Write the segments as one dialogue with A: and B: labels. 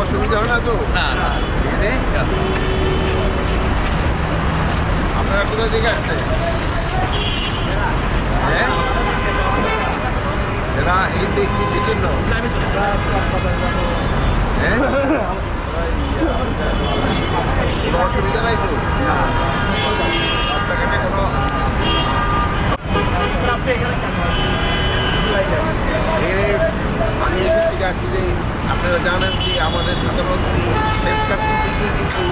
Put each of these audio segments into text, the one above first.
A: অসুবিধা হয় না তো? আপনারা কোথায় থেকে আসছেন হ্যাঁ এরা এই দেখছি জন্য হ্যাঁ অসুবিধা নাই তো রাস্তাঘাটে কোনো এখানে আমি এখান থেকে আসছি যে আপনারা জানেন যে আমাদের সাধারণত শেষ থেকে কিন্তু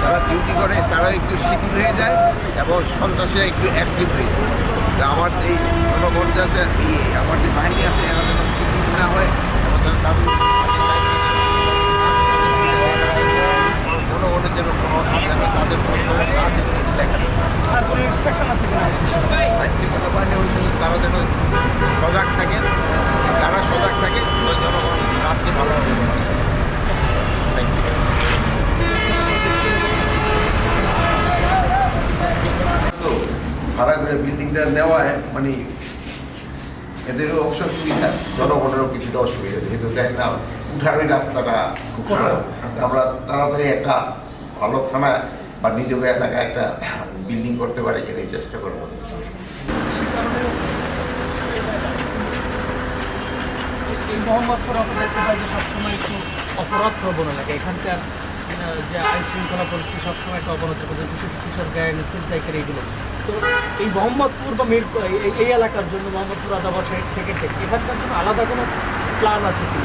A: যারা ডিউটি করে তারা একটু শিথিল হয়ে যায় এবং সন্ত্রাসীরা একটু অ্যাক্টিভ হয়ে যায়। আমার এই জনগণ যাতে আমার যে বাহিনী আছে, এরা যেন শিথিল না হয়, এবং তাদের কাজের দায়িত্ব জনগণের যেন কোনো অসুবিধা না তাদের কোনো সমস্যা আছে কিনা দেখা আইনশৃঙ্খলা বাহিনী হয়েছে তারা যেন সজাগ থাকেন তারা সজাগ থাকে ওই জনগণ রাজ্যে ভালো হবে থ্যাংক ইউ তো ভাড়া করে বিল্ডিংটা নেওয়ায় মানে এদেরও অবসর সুবিধা জনগণেরও কিছুটা অসুবিধা যেহেতু দেখ না উঠার ওই রাস্তাটা খুব খারাপ। আমরা তাড়াতাড়ি একটা ভালো থানা বা নিজ এলাকায় একটা বিল্ডিং করতে পারে কিনা এই চেষ্টা করব।
B: এই মোহাম্মদপুর আমরা দেখতে পাই যে সবসময় একটু অপরাধ প্রবণ এলাকা এখানকার যে আইন শৃঙ্খলা পরিস্থিতি সবসময় একটা অবনত করে বিশেষ কিশোর গায়েন ছিনতাইকারী এগুলো তো এই মোহাম্মদপুর বা মির এই- এলাকার জন্য মোহাম্মদপুর আদাবার থেকে থেকে এখানকার জন্য আলাদা কোনো প্ল্যান আছে কি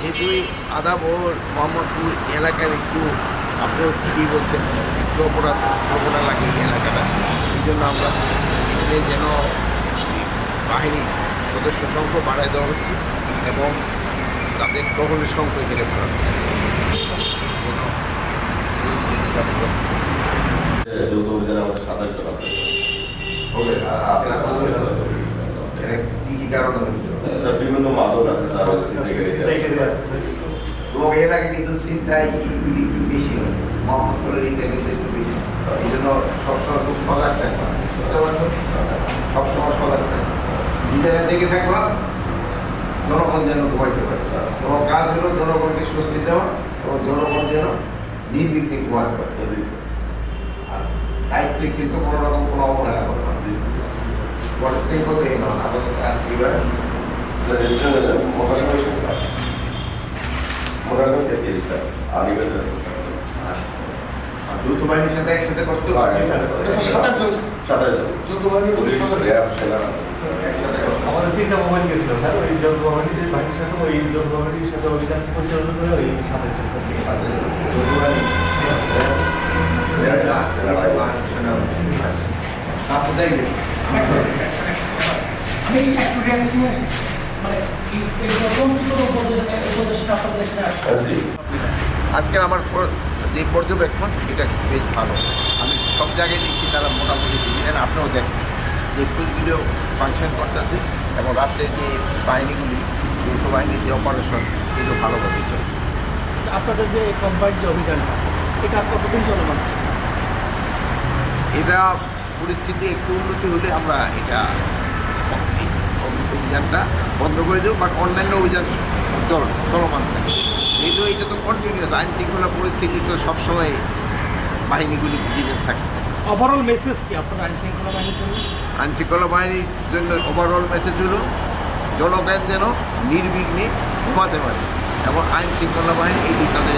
B: ক্ষেত্রে?
A: আদাবর মোহাম্মদপুর এলাকার একটু আপনিও ঠিকই বলছেন, একটু অপরাধ প্রবণা লাগে এই এলাকাটা এই জন্য আমরা এখানে যেন বাহিনী সদস্য সংখ্যা বাড়ায় দেওয়া হচ্ছে এবং তাদের টহলের সংখ্যা এখানে বাড়ানো হচ্ছে। যেন পরিস্থিতি যাতে
C: যৌথ অভিযানে আমাদের সাতাশ জন আছে? বিভিন্ন মাদক আছে তার
A: এবং এর আগে কিন্তু চিন্তায় এইগুলি একটু বেশি হয়। মোহাম্মদপুরের এটা কিন্তু একটু বেশি। এই জন্য সবসময় খুব সজাগ থাকবা সবসময় সজাগ থাকবা নিজেরা দেখে থাকবা জনগণ যেন ঘুমাইতে পারে তোমার কাজ হলো জনগণকে স্বস্তি দেওয়া এবং জনগণ যেন নির্বিঘ্নে ঘুমাতে পারে। দায়িত্বে কিন্তু কোনো রকম কোনো অবহেলা করবে না পরিষ্কার করতে এই নয় আপাতত কাজ দিবে
C: স্যার রেজিস্ট্রেশন মোটামুটি মোটামুটি স্যার আলিগঞ্জ
A: আর যৌথ বাহিনীর সাথে একসাথে করতে
D: আমাদের তিনটা মোবাইল গেছিল স্যার। ওই যৌথ বাহিনী বাহিনীর সাথে ওই যৌথ বাহিনীর সাথে অভিযান পরিচালনা করে ওই সাথে
C: জি
A: আজকের আমার যে পর্যবেক্ষণ, এটা বেশ ভালো। আমি সব জায়গায় দেখছি তারা মোটামুটি দিলেন আপনিও দেখেন যে পুলিশগুলো ফাংশন করতেছে এবং রাত্রে যে বাহিনীগুলি, যৌথ বাহিনীর যে অপারেশন এগুলো ভালোভাবে চলছে।
B: আপনাদের যে কম্বাইন্ড যে অভিযানটা এটা কতদিন চলমান?
A: এটা পরিস্থিতি একটু উন্নতি হলে আমরা এটা অভিযানটা বন্ধ করে দেবো বাট অন্যান্য অভিযান চল চলমান থাকে। যেহেতু এটা তো কন্টিনিউস আইন শৃঙ্খলা পরিস্থিতি তো সবসময় বাহিনীগুলি ভিজিলেন্ট থাকে।
B: ওভারঅল মেসেজ কি আপনার আইন শৃঙ্খলা বাহিনীর জন্য?
A: আইন শৃঙ্খলা বাহিনীর জন্য ওভারঅল মেসেজ হলো জনগণ যেন নির্বিঘ্নে ঘুমাতে পারে এবং আইন শৃঙ্খলা বাহিনী এটি তাদের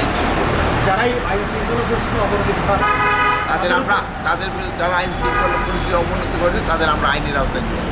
B: যারাই আইন শৃঙ্খলা ঘটায়
A: তাদের আমরা তাদের যারা আইন শৃঙ্খলা পরিস্থিতি অবনতি করেছে তাদের আমরা আইনের আওতায় নিয়ে।